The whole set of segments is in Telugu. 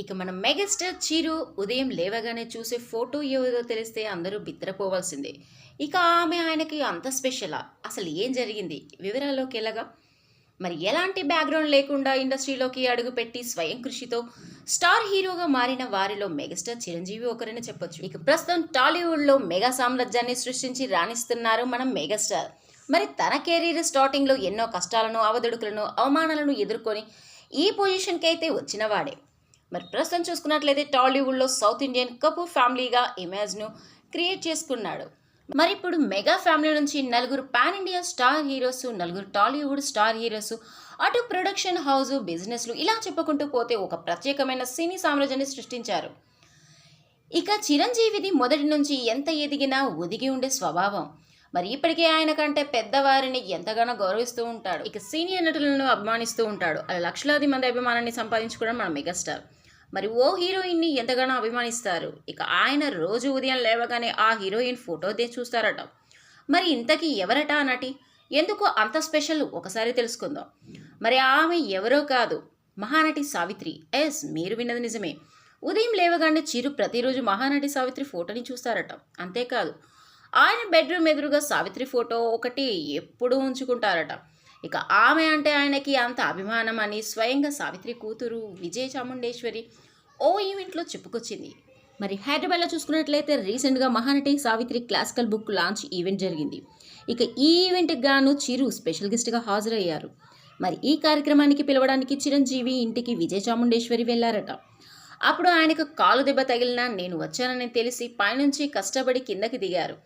ఇక మన మెగాస్టార్ చిరు ఉదయం లేవగానే చూసే ఫోటో ఏదో తెలిస్తే అందరూ బిత్తరపోవాల్సిందే. ఇక ఆమె ఆయనకి అంత స్పెషలా? అసలు ఏం జరిగింది? వివరాల్లోకి ఎలాగా? మరి ఎలాంటి బ్యాక్గ్రౌండ్ లేకుండా ఇండస్ట్రీలోకి అడుగుపెట్టి స్వయం కృషితో స్టార్ హీరోగా మారిన వారిలో మెగాస్టార్ చిరంజీవి ఒకరని చెప్పొచ్చు. ఇక ప్రస్తుతం టాలీవుడ్లో మెగా సామ్రాజ్యాన్ని సృష్టించి రాణిస్తున్నారు మనం మెగాస్టార్. మరి తన కెరీర్ స్టార్టింగ్లో ఎన్నో కష్టాలను అవదుడుకులను అవమానాలను ఎదుర్కొని ఈ పొజిషన్కి అయితే వచ్చిన వాడే. మరి ప్రస్తుతం చూసుకున్నట్లయితే టాలీవుడ్లో సౌత్ ఇండియన్ కపూర్ ఫ్యామిలీగా ఇమేజ్ను క్రియేట్ చేసుకున్నాడు. మరి ఇప్పుడు మెగా ఫ్యామిలీ నుంచి నలుగురు పాన్ ఇండియా స్టార్ హీరోస్ నలుగురు టాలీవుడ్ స్టార్ హీరోస్ అటు ప్రొడక్షన్ హౌస్ బిజినెస్లు ఇలా చెప్పుకుంటూ పోతే ఒక ప్రత్యేకమైన సినీ సామ్రాజ్యాన్ని సృష్టించారు. ఇక చిరంజీవిది మొదటి నుంచి ఎంత ఎదిగినా ఒదిగి ఉండే స్వభావం. మరి ఇప్పటికే ఆయన కంటే పెద్దవారిని ఎంతగానో గౌరవిస్తూ ఉంటాడు. ఇక సీనియర్ నటులను అభిమానిస్తూ ఉంటాడు. అలా లక్షలాది మంది అభిమానాన్ని సంపాదించుకోవడం మన మెగాస్టార్. మరి ఓ హీరోయిన్ని ఎంతగానో అభిమానిస్తారు. ఇక ఆయన రోజు ఉదయం లేవగానే ఆ హీరోయిన్ ఫోటో దే చూస్తారట. మరి ఇంతకీ ఎవరట నటి? ఎందుకు అంత స్పెషల్ ఒకసారి తెలుసుకుందాం. మరి ఆమె ఎవరో కాదు మహానటి సావిత్రి. ఎస్ మీరు విన్నది నిజమే. ఉదయం లేవగానే చిరు ప్రతిరోజు మహానటి సావిత్రి ఫోటోని చూస్తారట. అంతేకాదు ఆయన బెడ్రూమ్ ఎదురుగా సావిత్రి ఫోటో ఒకటి ఎప్పుడూ ఉంచుకుంటారట. ఇక ఆమె అంటే ఆయనకి అంత అభిమానం అని స్వయంగా సావిత్రి కూతురు విజయ చాముండేశ్వరి ఓ ఈవెంట్లో చెప్పుకొచ్చింది. మరి హైదరాబాద్లో చూసుకున్నట్లయితే రీసెంట్గా Mahanati Savitri classical book launch event జరిగింది. ఇక ఈ ఈవెంట్కి గాను చిరు స్పెషల్ గెస్ట్గా హాజరయ్యారు. మరి ఈ కార్యక్రమానికి పిలవడానికి చిరంజీవి ఇంటికి విజయ చాముండేశ్వరి వెళ్ళారట అప్పుడు ఆయనకు కాలు దెబ్బ తగిలినా నేను వచ్చానని తెలిసి పైనుంచి కష్టపడి కిందకి దిగారు.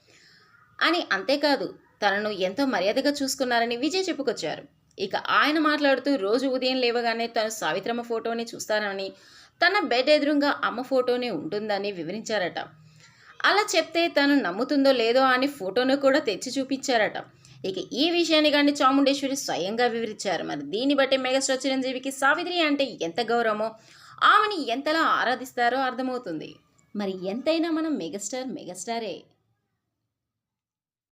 అని అంతేకాదు తనను ఎంతో మర్యాదగా చూసుకున్నారని విజయ్ చెప్పుకొచ్చారు. ఇక ఆయన మాట్లాడుతూ రోజు ఉదయం లేవగానే తను సావిత్రమ్మ ఫోటోని చూస్తానని తన బెడ్ ఎదురుగా అమ్మ ఫోటోనే ఉంటుందని వివరించారట. అలా చెప్తే తను నమ్ముతుందో లేదో అని ఫోటోను కూడా తెచ్చి చూపించారట. ఇక ఈ విషయాన్ని కానీ చాముండేశ్వరి స్వయంగా వివరించారు. మరి దీన్ని బట్టి మెగాస్టార్ చిరంజీవికి సావిత్రి అంటే ఎంత గౌరవమో ఆమెని ఎంతలా ఆరాధిస్తారో అర్థమవుతుంది. మరి ఎంతైనా మనం మెగాస్టార్ మెగాస్టారే.